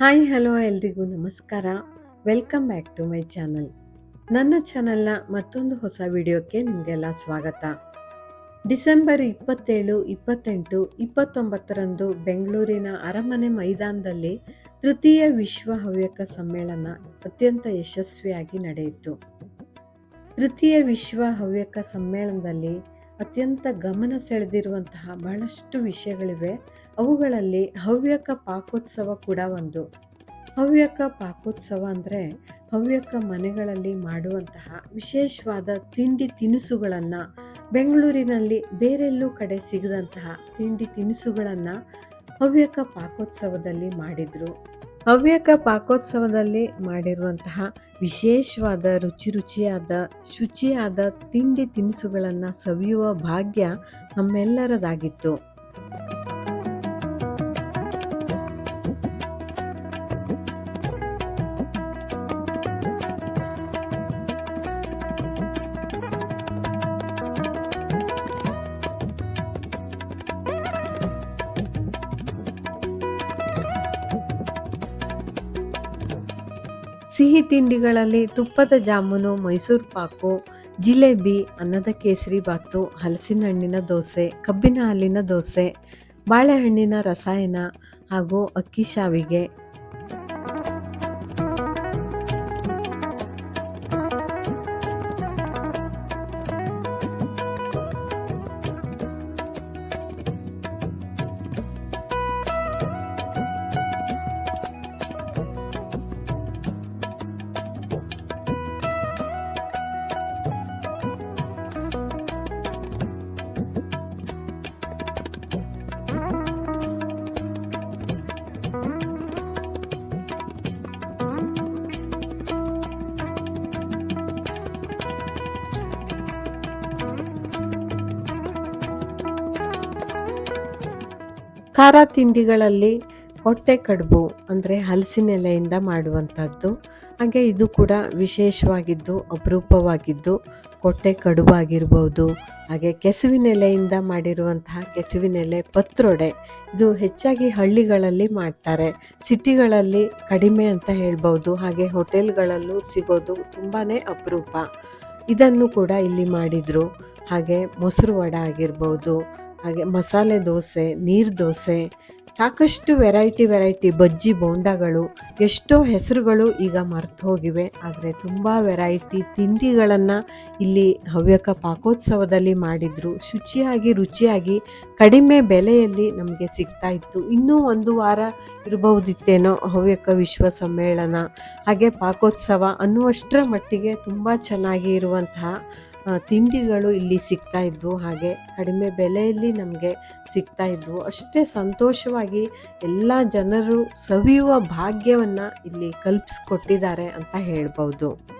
Hi, hello ಎಲ್ರಿಗೂ ನಮಸ್ಕಾರ. Welcome back to my channel. ನನ್ನ ಚಾನಲ್ನ ಮತ್ತೊಂದು ಹೊಸ ವಿಡಿಯೋಕ್ಕೆ ನಿಮಗೆಲ್ಲ ಸ್ವಾಗತ. ಡಿಸೆಂಬರ್ ಇಪ್ಪತ್ತೇಳು, ಇಪ್ಪತ್ತೆಂಟು, ಇಪ್ಪತ್ತೊಂಬತ್ತರಂದು ಬೆಂಗಳೂರಿನ ಅರಮನೆ ಮೈದಾನದಲ್ಲಿ ತೃತೀಯ ವಿಶ್ವ ಹವ್ಯಕ ಸಮ್ಮೇಳನ ಅತ್ಯಂತ ಯಶಸ್ವಿಯಾಗಿ ನಡೆಯಿತು. ತೃತೀಯ ವಿಶ್ವ ಹವ್ಯಕ ಸಮ್ಮೇಳನದಲ್ಲಿ ಅತ್ಯಂತ ಗಮನ ಸೆಳೆದಿರುವಂತಹ ಬಹಳಷ್ಟು ವಿಷಯಗಳಿವೆ. ಅವುಗಳಲ್ಲಿ ಹವ್ಯಕ ಪಾಕೋತ್ಸವ ಕೂಡ ಒಂದು. ಹವ್ಯಕ ಪಾಕೋತ್ಸವ ಅಂದರೆ ಹವ್ಯಕ ಮನೆಗಳಲ್ಲಿ ಮಾಡುವಂತಹ ವಿಶೇಷವಾದ ತಿಂಡಿ ತಿನಿಸುಗಳನ್ನು, ಬೆಂಗಳೂರಿನಲ್ಲಿ ಬೇರೆಲ್ಲೂ ಕಡೆ ಸಿಗದಂತಹ ತಿಂಡಿ ತಿನಿಸುಗಳನ್ನು ಹವ್ಯಕ ಪಾಕೋತ್ಸವದಲ್ಲಿ ಮಾಡಿದರು. ಹವ್ಯಕ ಪಾಕೋತ್ಸವದಲ್ಲಿ ಮಾಡಿರುವಂತಹ ವಿಶೇಷವಾದ ರುಚಿ ರುಚಿಯಾದ ಶುಚಿಯಾದ ತಿಂಡಿ ತಿನಿಸುಗಳನ್ನು ಸವಿಯುವ ಭಾಗ್ಯ ನಮ್ಮೆಲ್ಲರದಾಗಿತ್ತು. ಸಿಹಿ ತಿಂಡಿಗಳಲ್ಲಿ ತುಪ್ಪದ ಜಾಮೂನು, ಮೈಸೂರು ಪಾಕು, ಜಿಲೇಬಿ, ಅನ್ನದ ಕೇಸರಿ ಬಾತು ಹಲಸಿನ ಹಣ್ಣಿನ ದೋಸೆ, ಕಬ್ಬಿನ ಹಾಲಿನ ದೋಸೆ, ಬಾಳೆಹಣ್ಣಿನ ರಸಾಯನ ಹಾಗೂ ಅಕ್ಕಿ ಶಾವಿಗೆ. ಖಾರ ತಿಂಡಿಗಳಲ್ಲಿ ಹೊಟ್ಟೆ ಕಡುಬು ಅಂದರೆ ಹಲಸಿನ ಎಲೆಯಿಂದ ಮಾಡುವಂಥದ್ದು ಹಾಗೆ ಇದು ಕೂಡ ವಿಶೇಷವಾಗಿದ್ದು, ಅಪರೂಪವಾಗಿದ್ದು ಕೊಟ್ಟೆ ಕಡುಬಾಗಿರ್ಬೋದು. ಹಾಗೆ ಕೆಸುವಿನ ಎಲೆಯಿಂದ ಮಾಡಿರುವಂತಹ ಕೆಸುವಿನ ಎಲೆ ಪತ್ರೊಡೆ ಇದು ಹೆಚ್ಚಾಗಿ ಹಳ್ಳಿಗಳಲ್ಲಿ ಮಾಡ್ತಾರೆ. ಸಿಟಿಗಳಲ್ಲಿ ಕಡಿಮೆ ಅಂತ ಹೇಳ್ಬೋದು. ಹಾಗೆ ಹೋಟೆಲ್ಗಳಲ್ಲೂ ಸಿಗೋದು ತುಂಬಾ ಅಪರೂಪ. ಇದನ್ನು ಕೂಡ ಇಲ್ಲಿ ಮಾಡಿದರು. ಹಾಗೆ ಮೊಸರು ವಡ ಆಗಿರ್ಬೋದು ಹಾಗೆ ಮಸಾಲೆ ದೋಸೆ, ನೀರು ದೋಸೆ, ಸಾಕಷ್ಟು ವೆರೈಟಿ ವೆರೈಟಿ ಬಜ್ಜಿ ಬೋಂಡಗಳು, ಎಷ್ಟೋ ಹೆಸರುಗಳು ಈಗ ಮರೆತು ಹೋಗಿವೆ. ಆದರೆ ತುಂಬ ವೆರೈಟಿ ತಿಂಡಿಗಳನ್ನು ಇಲ್ಲಿ ಹವ್ಯಕ ಪಾಕೋತ್ಸವದಲ್ಲಿ ಮಾಡಿದರು. ಶುಚಿಯಾಗಿ, ರುಚಿಯಾಗಿ, ಕಡಿಮೆ ಬೆಲೆಯಲ್ಲಿ ನಮಗೆ ಸಿಗ್ತಾ ಇತ್ತು. ಇನ್ನೂ ಒಂದು ವಾರ ಇರಬಹುದಿತ್ತೇನೋ ಹವ್ಯಕ ವಿಶ್ವ ಸಮ್ಮೇಳನ. ಹಾಗೆ ಪಾಕೋತ್ಸವ ಅನ್ನುವಷ್ಟರ ಮಟ್ಟಿಗೆ ತುಂಬ ಚೆನ್ನಾಗಿ ಇರುವಂತಹ ತಿಂಡಿಗಳು ಇಲ್ಲಿ ಸಿಗ್ತಾ ಇದ್ವು. ಹಾಗೆ ಕಡಿಮೆ ಬೆಲೆಯಲ್ಲಿ ನಮಗೆ ಸಿಗ್ತಾ ಇದ್ವು. ಅಷ್ಟೇ ಸಂತೋಷವಾಗಿ ಎಲ್ಲ ಜನರು ಸವಿಯುವ ಭಾಗ್ಯವನ್ನು ಇಲ್ಲಿ ಕಲ್ಪಿಸ್ಕೊಟ್ಟಿದ್ದಾರೆ ಅಂತ ಹೇಳ್ಬೋದು.